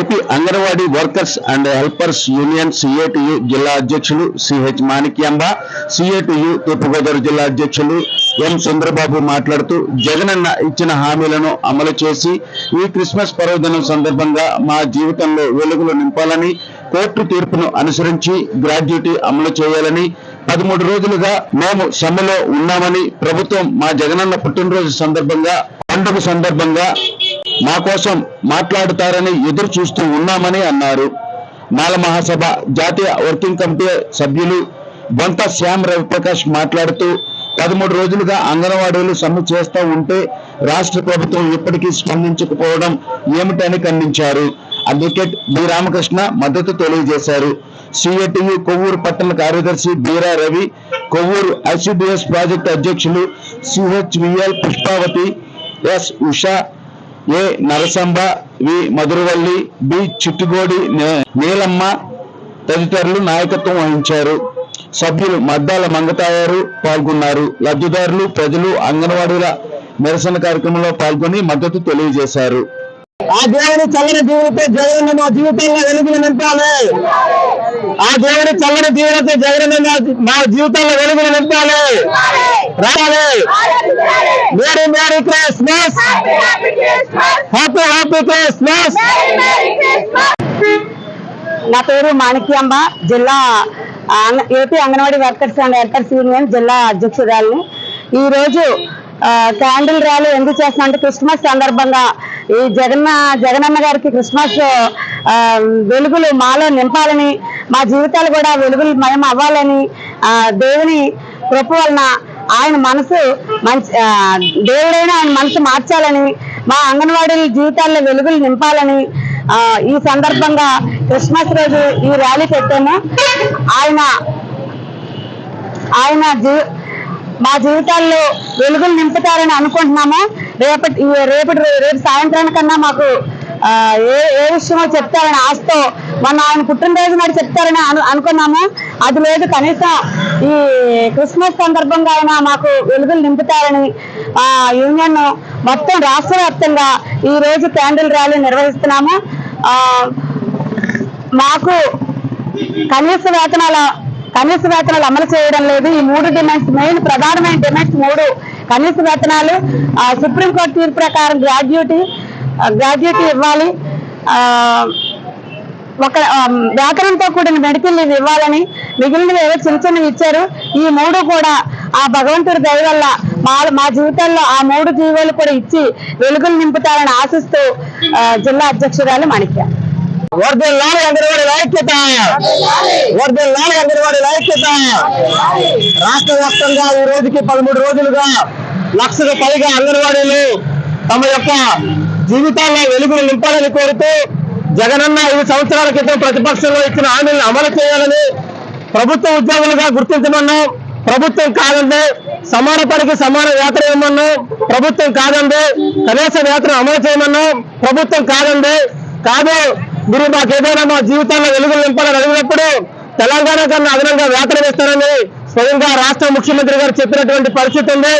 AP anganwadi workers and helpers union సిఏటియు జిల్లా అధ్యక్షులు CH Manikyamba సిఏటియు తూర్పుగోదావరి జిల్లా అధ్యక్షులు ఎం చంద్రబాబు మాట్లాడుతూ జగనన్న ఇచ్చిన హామీలను అమలు చేసి ఈ క్రిస్మస్ పర్వదినం సందర్భంగా మా జీవితంలో వెలుగులు నింపాలని కోర్టు తీర్పును అనుసరించి గ్రాడ్యుటీ అమలు చేయాలని పదమూడు రోజులుగా మేము సమ్మెలో ఉన్నామని ప్రభుత్వం మా జగనన్న పుట్టినరోజు సందర్భంగా పండుగ సందర్భంగా మా కోసం మాట్లాడుతారని ఎదురు చూస్తూ ఉన్నామని అన్నారు. మాల మహాసభ జాతీయ వర్కింగ్ కమిటీ సభ్యులు బొంత శ్యామ్ రవిప్రకాష్ మాట్లాడుతూ పదమూడు రోజులుగా అంగన్వాడీలు సమ్మె చేస్తూ ఉంటే రాష్ట్ర ప్రభుత్వం ఇప్పటికీ స్పందించకపోవడం ఏమిటని ఖండించారు. అడ్వకేట్ బి రామకృష్ణ మద్దతు తెలియజేశారు. సిఐటియు కొవ్వూరు పట్టణ కార్యదర్శి బీరా రవి కొవ్వూరు ఐసిబిఎస్ ప్రాజెక్టు అధ్యక్షులు CHVL Pushpavathi S Usha A Narasamba V. Madhuravalli B. Chittugodi Neelamma తదితరులు నాయకత్వం వహించారు. సభ్యులు మద్దాల మంగతాయారు పాల్గొన్నారు. లబ్ధిదారులు ప్రజలు అంగన్వాడీల నిరసన కార్యక్రమంలో పాల్గొని మద్దతు తెలియజేశారు. ఆ దేవుని చల్లని దీవులతో జగన్ మా జీవితంలో వెలుగులు నింపాలి. ఆ దేవుని చల్లని దీవులతో జగన్ మా జీవితంలో వెలుగులు నింపాలి. రావాలి. Merry merry Christmas happy happy Christmas నా పేరు మాణిక్యాంబ జిల్లా AP anganwadi workers and helpers union జిల్లా అధ్యక్షురాలని. ఈ రోజు ఆ, క్యాండిల్ ర్యాలీ ఎందుకు చేస్తున్నా అంటే క్రిస్మస్ సందర్భంగా ఈ జగన్న జగనన్న గారికి క్రిస్మస్ వెలుగులు మాలో నింపాలని మా జీవితాలు కూడా వెలుగులు మయం అవ్వాలని దేవుని కృప వలన ఆయన మనసు మంచి ఆ, దేవుడైన ఆయన మనసు మార్చాలని మా అంగన్వాడీ జీవితాల్లో వెలుగులు నింపాలని ఈ సందర్భంగా క్రిస్మస్ రోజు ఈ ర్యాలీ పెట్టాము. ఆయన ఆయన జీ మా జీవితాల్లో వెలుగులు నింపుతారని అనుకుంటున్నాము. రేపటి రేపటి రేపు సాయంత్రానికన్నా మాకు ఏ ఏ విషయమో చెప్తారని ఆశతో మొన్న ఆయన పుట్టినరోజు మరి చెప్తారని అను అనుకున్నాము. అది లేదు కనీసం ఈ క్రిస్మస్ సందర్భంగా ఆయన మాకు వెలుగులు నింపుతారని ఆ యూనియన్ మొత్తం రాష్ట్ర వ్యాప్తంగా ఈ రోజు క్యాండిల్ ర్యాలీ నిర్వహిస్తున్నాము. ఆ మాకు కనీస వేతనాల కనీస వేతనాలు అమలు చేయడం లేదు. ఈ మూడు డిమాండ్స్ మెయిన్ ప్రధానమైన డిమాండ్స్ మూడు. కనీస వేతనాలు సుప్రీంకోర్టు తీర్పు ప్రకారం గ్రాడ్యుటీ గ్రాడ్యుటీ ఇవ్వాలి. ఆ, ఒక వ్యాకరణతో కూడిన మెడికల్ లీవ్ ఇవ్వాలని మిగిలినవి ఏవో చిన్న చిన్నవి ఇచ్చారు. ఈ మూడు కూడా ఆ భగవంతుడి దయ వల్ల మా మా జీవితంలో ఆ మూడు జీవోలు కూడా ఇచ్చి వెలుగులు నింపుతారని ఆశిస్తూ జిల్లా అధ్యక్షురాలు మాణిక్య. వర్దిల్లాలి అంగన్వాడీ ఐక్యత వర్దిల్లాలి అంగన్వాడీ ఐక్యత రాష్ట్ర వ్యాప్తంగా ఈ రోజుకి పదమూడు రోజులుగా లక్షకు పైగా అంగన్వాడీలు తమ యొక్క జీవితాల్లో వెలుగులు నింపాలని కోరుతూ జగనన్న ఐదు సంవత్సరాల క్రితం ప్రతిపక్షంలో ఇచ్చిన హామీలను అమలు చేయాలని ప్రభుత్వ ఉద్యోగులుగా గుర్తించమన్నాం. ప్రభుత్వం కాదండి. సమాన పనికి సమాన వేతనం ఇవ్వమన్నాం. ప్రభుత్వం కాదండి. కనీస వేతనం అమలు చేయమన్నాం. ప్రభుత్వం కాదండి. కాదు మీరు మాకేదైనా మా జీవితాల్లో వెలుగులు నింపాలని అడిగినప్పుడు తెలంగాణ కన్నా అదనంగా వేతనం ఇస్తారని స్వయంగా రాష్ట్ర ముఖ్యమంత్రి గారు చెప్పినటువంటి పరిస్థితి ఉంది.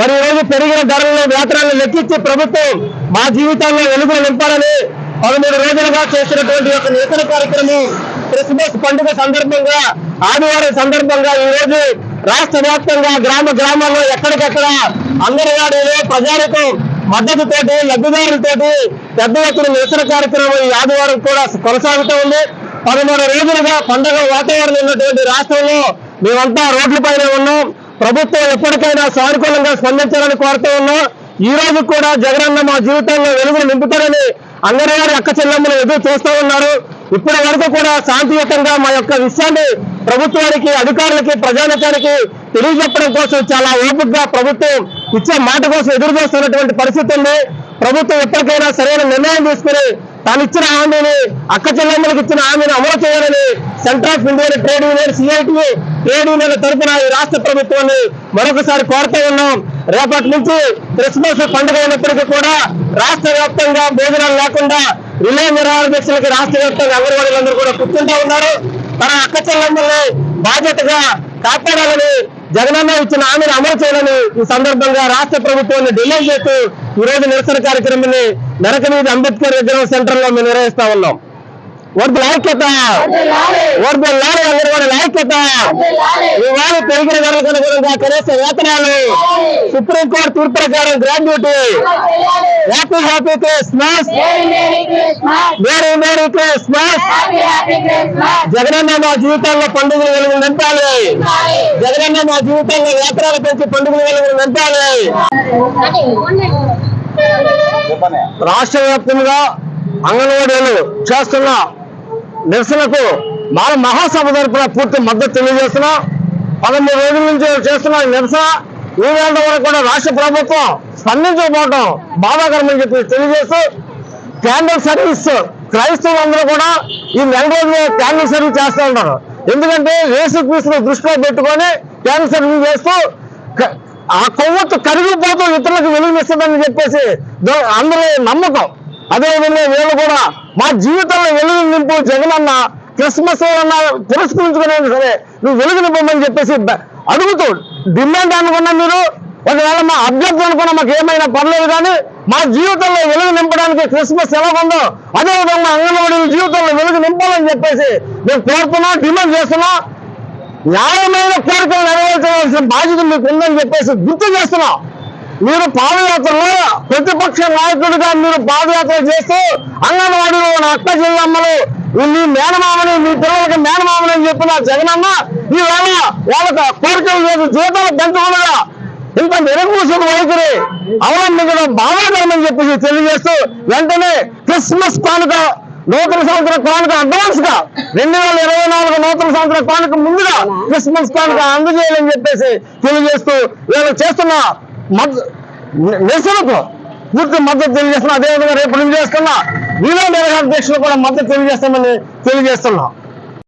మరి ఈరోజు రోజు పెరిగిన ధరలను వేతనాలను లెక్కించి ప్రభుత్వం మా జీవితాల్లో వెలుగులు నింపాలని పదమూడు రోజులుగా చేసినటువంటి ఒక నూతన కార్యక్రమం క్రిస్మస్ పండుగ సందర్భంగా ఆదివారం సందర్భంగా ఈ రోజు రాష్ట్ర వ్యాప్తంగా గ్రామ గ్రామాల్లో ఎక్కడికెక్కడ అంగన్వాడీలు ప్రజానికం మద్దతుతోటి లబ్ధిదారులతోటి పెద్ద ఎత్తున నిరసన కార్యక్రమం ఈ ఆదివారం కూడా కొనసాగుతూ ఉంది. పదమూడు రోజులుగా పండుగ వాతావరణం ఉన్నటువంటి రాష్ట్రంలో మేమంతా రోడ్లపైన ఉన్నాం. ప్రభుత్వం ఎప్పటికైనా సానుకూలంగా స్పందించాలని కోరుతూ ఉన్నాం. ఈ రోజు కూడా జగనన్న మా జీవితంలో వెలుగులు నింపుతారని అంగన్వాడీ అక్క చెల్లెమ్మలు ఎదురు చూస్తూ ఉన్నారు. ఇప్పటి వరకు కూడా శాంతియుతంగా మా యొక్క విషయాన్ని ప్రభుత్వానికి అధికారులకి ప్రజానికానికి తెలియజెప్పడం కోసం చాలా ఓపికగా ప్రభుత్వం ఇచ్చే మాట కోసం ఎదురు చూస్తున్నటువంటి పరిస్థితి ఉంది. ప్రభుత్వం ఎప్పటికైనా సరైన నిర్ణయం తీసుకుని తాను ఇచ్చిన హామీని అక్క చెల్లెమ్మలకు ఇచ్చిన హామీని అమలు చేయాలని centre of Indian trade union CIT ఏడు నెలల తరఫున ఈ రాష్ట్ర ప్రభుత్వాన్ని మరొకసారి కోరుతూ ఉన్నాం. రేపటి నుంచి క్రిస్మస్ పండుగ అయినప్పటికీ కూడా రాష్ట్ర వ్యాప్తంగా భోజనాలు లేకుండా రిలే నిరాహారీక్షలకి రాష్ట్ర వ్యాప్తంగా అంగన్వాడీలందరూ కూడా కూర్చుంటూ ఉన్నారు. తన అక్క చెల్లెమ్మల్ని బాధ్యతగా కాపాడాలని జగనన్న ఇచ్చిన హామీని అమలు చేయాలని ఈ సందర్భంగా రాష్ట్ర ప్రభుత్వాన్ని డిలే చేస్తూ ఈ రోజు నిరసన కార్యక్రమాన్ని నరకవీధి అంబేద్కర్ విగ్రహం సెంటర్లో మేము నిర్వహిస్తా ఉన్నాం. వర్ధ ఐక్యత వర్ధ లాలి అంగన్వాడీ ఐక్యత ఇవాళ పెరిగిన ధరలకు అనుగుణంగా కనీస వేతనాలు. సుప్రీంకోర్టు తీర్పు ప్రకారం gratuity happy happy Christmas merry merry Christmas Jagananna మా జీవితాల్లో పండుగలు వెలుగులు నింపాలి. జగనన్న మా జీవితాల్లో వేతనాలు పెంచి పండుగలు వెలుగులు నింపాలి. రాష్ట్ర వ్యాప్తంగా అంగన్వాడీలు చేస్తున్న నిరసనకు మన మహాసభ తరపున పూర్తి మద్దతు తెలియజేస్తున్నాం. పదమూడు రోజుల నుంచి చేస్తున్న నిరసన ఈ వేళ వరకు కూడా రాష్ట్ర ప్రభుత్వం స్పందించకపోవడం బాధాకరమని చెప్పి తెలియజేస్తూ క్యాండిల్ సర్వీస్ క్రైస్తవులందరూ కూడా ఈ నెల రోజులు క్యాండిల్ సర్వీస్ చేస్తూ ఉంటారు ఎందుకంటే యేసు క్రీస్తుని దృష్టిలో పెట్టుకొని క్యాండిల్ సర్వీస్ చేస్తూ ఆ కొవ్వొత్తు కరిగిపోతూ ఇతరులకు వెలుగునిస్తుందని చెప్పేసి అందరూ నమ్మకం. అదేవిధంగా వీళ్ళు కూడా మా జీవితంలో వెలుగు నింపు జగనన్న క్రిస్మస్ అన్న పురస్కరించుకునే సరే. నువ్వు వెలుగు నింపమని చెప్పేసి అడుగుతూ డిమాండ్ అనుకున్నా మీరు ఒకవేళ మా అభ్యర్థి అనుకున్నా మాకు ఏమైనా పర్లేదు కానీ మా జీవితంలో వెలుగు నింపడానికి క్రిస్మస్ ఎలా ఉందో అదే విధంగా అంగన్వాడీ జీవితంలో వెలుగు నింపాలని చెప్పేసి మేము కోరుతున్నాం డిమాండ్ చేస్తున్నాం. న్యాయమైన కోరికలు నెరవేర్చవలసిన బాధ్యత మీకు ఉందని చెప్పేసి గుర్తు చేస్తున్నాం. మీరు పాదయాత్రలో ప్రతిపక్ష నాయకుడిగా మీరు పాదయాత్ర చేస్తూ అంగన్వాడీలో నా అక్క చెల్లమ్మలు మీ మేనమామని మీ పిల్లలకి మేనమామని అని చెప్పిన జగనన్న ఈవేళ వాళ్ళకి కోరికలు చేసి జీతాలు పెంచకుండా ఇంత నిరంకుశం వైఖరి అవలంబించడం బాధాకరమని చెప్పేసి తెలియజేస్తూ వెంటనే క్రిస్మస్ కానుక నూతన సంవత్సర కానుక అడ్వాన్స్గా రెండు వేల ఇరవై నాలుగు నూతన సంవత్సర కానుక ముందుగా క్రిస్మస్ కానుక అందజేయాలని చెప్పేసి తెలియజేస్తూ వీళ్ళు చేస్తున్న. మద్ద- నిరసనకు పూర్తి మద్దతు తెలియజేస్తున్నా. అదేవిధంగా రేపు నుంచి చేస్తున్న వీలో అధ్యక్షులు కూడా మద్దతు తెలియజేస్తామని తెలియజేస్తున్నాం.